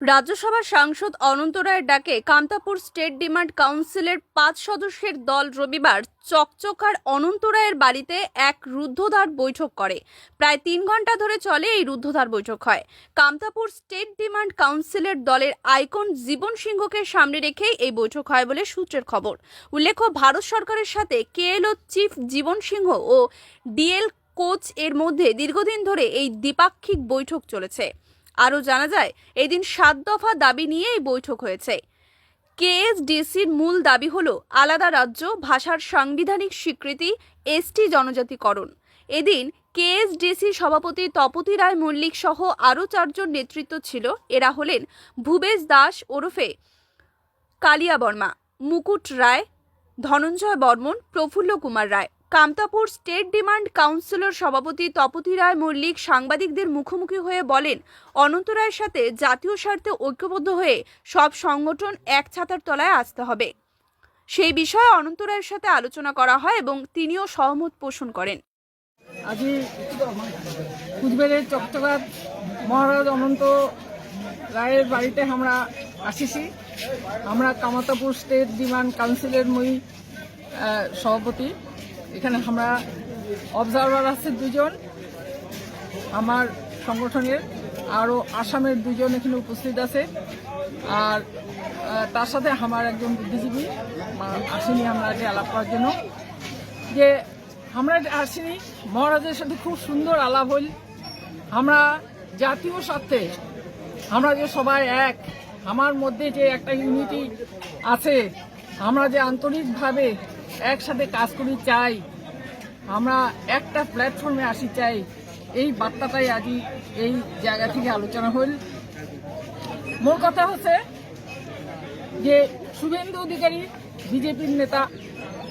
রাজ্যসভার সাংসদ অনন্ত রায়ের ডাকে কামতাপুর স্টেট ডিমান্ড কাউন্সিলের পাঁচ সদস্যের দল রবিবার চকচকার অনন্ত রায়ের বাড়িতে এক রুদ্ধদ্বার বৈঠক করে। প্রায় তিন ঘণ্টা ধরে চলে এই রুদ্ধদ্বার বৈঠক হয়। কামতাপুর স্টেট ডিমান্ড কাউন্সিলের দলের আইকন জীবন সিংহকে সামনে রেখেই এই বৈঠক হয় বলে সূত্রের খবর। উল্লেখ্য, ভারত সরকারের সাথে কেএলও চিফ জীবন সিংহ ও ডিএল কোচ এর মধ্যে দীর্ঘদিন ধরে এই দ্বিপাক্ষিক বৈঠক চলেছে। আরও জানা যায়, এদিন সাত দফা দাবি নিয়ে এই বৈঠক হয়েছে। কেএসডিসির মূল দাবি হল, আলাদা রাজ্য, ভাষার সাংবিধানিক স্বীকৃতি, এসটি জনজাতিকরণ। এদিন কেএসডিসি সভাপতি তপতি রায় মল্লিক সহ আরও চারজন নেতৃত্ব ছিল। এরা হলেন ভূবেশ দাস ওরফে Kalia Barma Mukut Roy, Dhananjay Barman, Praphulla Kumar Roy. Kamtapur state demand councillor সভাপতি তপতি রায় মল্লিক সাংবাদিকদের মুখোমুখি হয়ে বলেন, অনন্ত রায়ের সাথে জাতীয় স্বার্থে ঐক্যবদ্ধ হয়ে সব সংগঠন এক ছাতার তলায় আসতে হবে। সেই বিষয়ে অনন্ত রায়ের সাথে আলোচনা করা হয় এবং তিনিও সহমত পোষণ করেন। আজি কুচবিহারের চকচকাত মহারাজ অনন্ত রায়ের বাড়িতে আমরা আসিছি। আমরা কামাতাপুর স্টেট ডিমান্ড কাউন্সিলের মই সভাপতি। এখানে আমরা অবজারভার আছে দুজন। আমার সংগঠনের আরও আসামের দুজন এখানে উপস্থিত আছে। আর তার সাথে আমার একজন বুদ্ধিজীবী আসেনি আমরা আগে আলাপ করার জন্য। যে আমরা আসিনি, মহারাজের সাথে খুব সুন্দর আলাপ হইল। আমরা জাতীয় স্বার্থে, আমরা যে সবাই এক, আমার মধ্যে যে একটা ইউনিটি আছে, আমরা যে আন্তরিকভাবে একসাথে কাজ করি, চাই। আমরা একটা প্ল্যাটফর্মে আসি, চাই। এই বার্তাটাই আজই এই জায়গা থেকে আলোচনা হইল মোর কথা হচ্ছে যে শুভেন্দু অধিকারী, বিজেপির নেতা,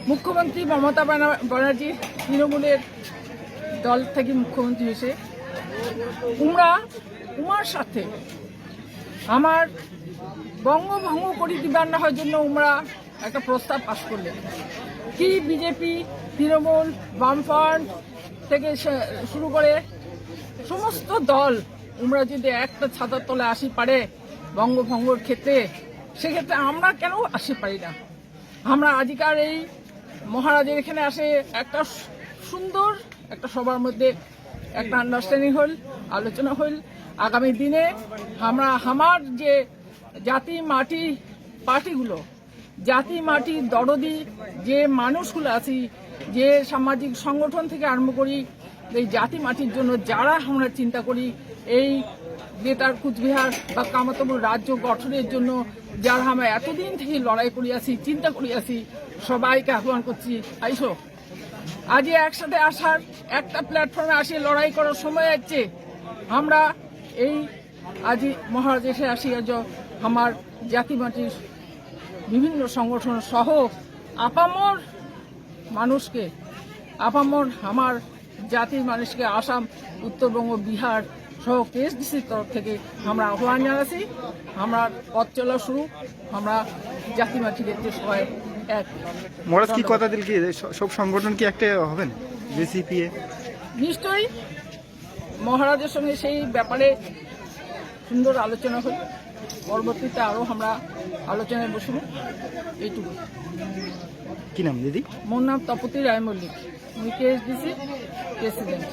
মুখ্যমন্ত্রী মমতা ব্যানা- ব্যানার্জি, তৃণমূলের দল থেকে মুখ্যমন্ত্রী হয়েছে। উমরা, উমার সাথে আমার বঙ্গভঙ্গ করি দিবার না হওয়ার জন্য উমরা একটা প্রস্তাব পাশ করলেন। কি বিজেপি, তৃণমূল বামফ্রন্ট থেকে শুরু করে সমস্ত দল উমরা যদি একটা ছাতার তলে আসি পারে বঙ্গভঙ্গর ক্ষেত্রে, সেক্ষেত্রে আমরা কেন আসি পারি না? আমরা আজিকার এই মহারাজের এখানে আসে একটা সুন্দর একটা সবার মধ্যে একটা আন্ডারস্ট্যান্ডিং হল, আলোচনা হল। আগামী দিনে আমরা, আমার যে জাতি, মাটি, পার্টিগুলো জাতি, মাটি, দরদি, যে মানুষগুলো আছি, যে সামাজিক সংগঠন থেকে আরম্ভ করি, এই জাতি, মাটির জন্য যারা আমরা চিন্তা করি, এই বেতার কুচবিহার বা কামাতপুর রাজ্য গঠনের জন্য যারা আমরা এতদিন থেকে লড়াই করিয়াছি চিন্তা করিয়াছি সবাইকে আহ্বান করছি, আইসো। আজ একসাথে আসার একটা প্ল্যাটফর্মে আসি, লড়াই করার সময় আছে আমরা এই আজি মহারাজ এসে আসি আজ আমার জাতি, মাটির বিভিন্ন সংগঠন সহ আপামর মানুষকে আপামর আমার জাতির মানুষকে আসাম উত্তরবঙ্গ বিহার সহ কেএসডিসির তরফ থেকে আমরা আহ্বান জানাচ্ছি। আমরা পথ চলা শুরু আমরা জাতি মাটির যে সবাই এক। মহারাজ কি কথা দিল কি? সব সংগঠন কি একটা হবেন জেসিপিএ নিশ্চয়ই মহারাজের সঙ্গে সেই ব্যাপারে সুন্দর আলোচনা হল। পরবর্তীতে আরও আমরা আলোচনায় বসব এইটুকু কি নাম দিদি? মোর নাম তপতি রায় মল্লিক। আমি কেএসডিসি প্রেসিডেন্ট